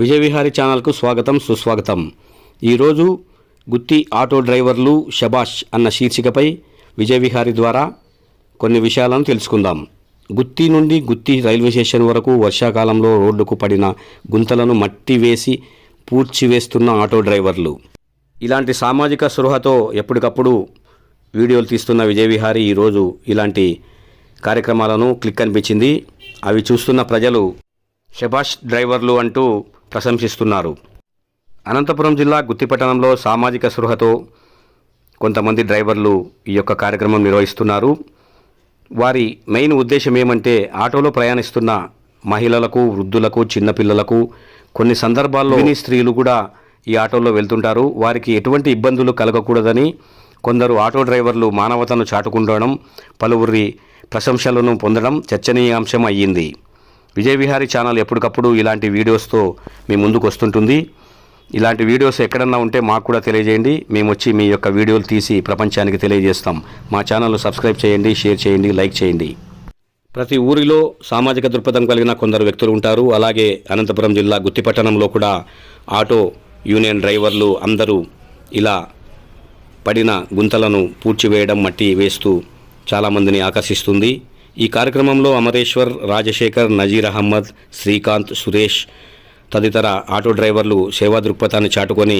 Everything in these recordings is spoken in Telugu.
విజయ విహారీ ఛానల్కు స్వాగతం సుస్వాగతం. ఈరోజు గుత్తి ఆటో డ్రైవర్లు షబాష్ అన్న శీర్షికపై విజయవిహారి ద్వారా కొన్ని విషయాలను తెలుసుకుందాం. గుత్తి నుండి గుత్తి రైల్వే స్టేషన్ వరకు వర్షాకాలంలో రోడ్డుకు పడిన గుంతలను మట్టి వేసి పూడ్చివేస్తున్న ఆటో డ్రైవర్లు. ఇలాంటి సామాజిక స్పృహతో ఎప్పటికప్పుడు వీడియోలు తీస్తున్న విజయవిహారి ఈరోజు ఇలాంటి కార్యక్రమాలను క్లిక్ అనిపించింది. అవి చూస్తున్న ప్రజలు షబాష్ డ్రైవర్లు అంటూ ప్రశంసిస్తున్నారు. అనంతపురం జిల్లా గుత్తిపట్టణంలో సామాజిక స్పృహతో కొంతమంది డ్రైవర్లు ఈ యొక్క కార్యక్రమం నిర్వహిస్తున్నారు. వారి మెయిన్ ఉద్దేశం ఏమంటే ఆటోలో ప్రయాణిస్తున్న మహిళలకు వృద్ధులకు చిన్నపిల్లలకు కొన్ని సందర్భాల్లో స్త్రీలు కూడా ఈ ఆటోలో వెళ్తుంటారు. వారికి ఎటువంటి ఇబ్బందులు కలగకూడదని కొందరు ఆటో డ్రైవర్లు మానవతను చాటుకుండడం పలువురి ప్రశంసలను పొందడం చర్చనీయాంశం అయ్యింది. విజయవిహారీ ఛానల్ ఎప్పటికప్పుడు ఇలాంటి వీడియోస్తో మీ ముందుకు వస్తుంటుంది. ఇలాంటి వీడియోస్ ఎక్కడన్నా ఉంటే మాకు కూడా తెలియజేయండి. మేము వచ్చి మీ యొక్క వీడియోలు తీసి ప్రపంచానికి తెలియజేస్తాం. మా ఛానల్ను సబ్స్క్రైబ్ చేయండి షేర్ చేయండి లైక్ చేయండి. ప్రతి ఊరిలో సామాజిక దృక్పథం కలిగిన కొందరు వ్యక్తులు ఉంటారు. అలాగే అనంతపురం జిల్లా గుత్తిపట్టణంలో కూడా ఆటో యూనియన్ డ్రైవర్లు అందరూ ఇలా పడిన గుంతలను పూడ్చివేయడం మట్టి వేస్తూ చాలామందిని ఆకర్షిస్తుంది. ఈ కార్యక్రమంలో అమరేశ్వర్ రాజశేఖర్ నజీర్ అహ్మద్ శ్రీకాంత్ సురేష్ తదితర ఆటో డ్రైవర్లు సేవా దృక్పథాన్ని చాటుకొని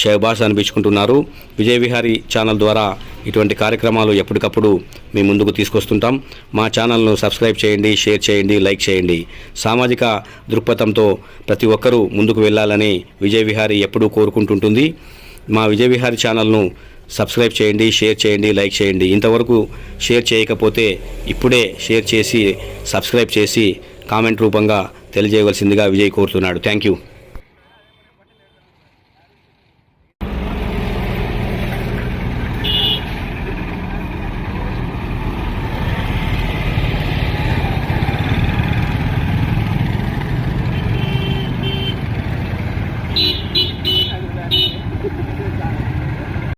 షహబాస్ అనిపించుకుంటున్నారు. విజయవిహారీ ఛానల్ ద్వారా ఇటువంటి కార్యక్రమాలు ఎప్పటికప్పుడు మీ ముందుకు తీసుకొస్తుంటాం. మా ఛానల్ను సబ్స్క్రైబ్ చేయండి షేర్ చేయండి లైక్ చేయండి. సామాజిక దృక్పథంతో ప్రతి ఒక్కరూ ముందుకు వెళ్ళాలని విజయవిహారీ ఎప్పుడూ కోరుకుంటుంటుంది. మా విజయ విహారీ ఛానల్ను సబ్స్క్రైబ్ చేయండి షేర్ చేయండి లైక్ చేయండి. ఇంతవరకు షేర్ చేయకపోతే ఇప్పుడే షేర్ చేసి సబ్స్క్రైబ్ చేసి కామెంట్ రూపంగా తెలియజేయవలసిందిగా విజయ్ కోరుతున్నాడు. Thank you.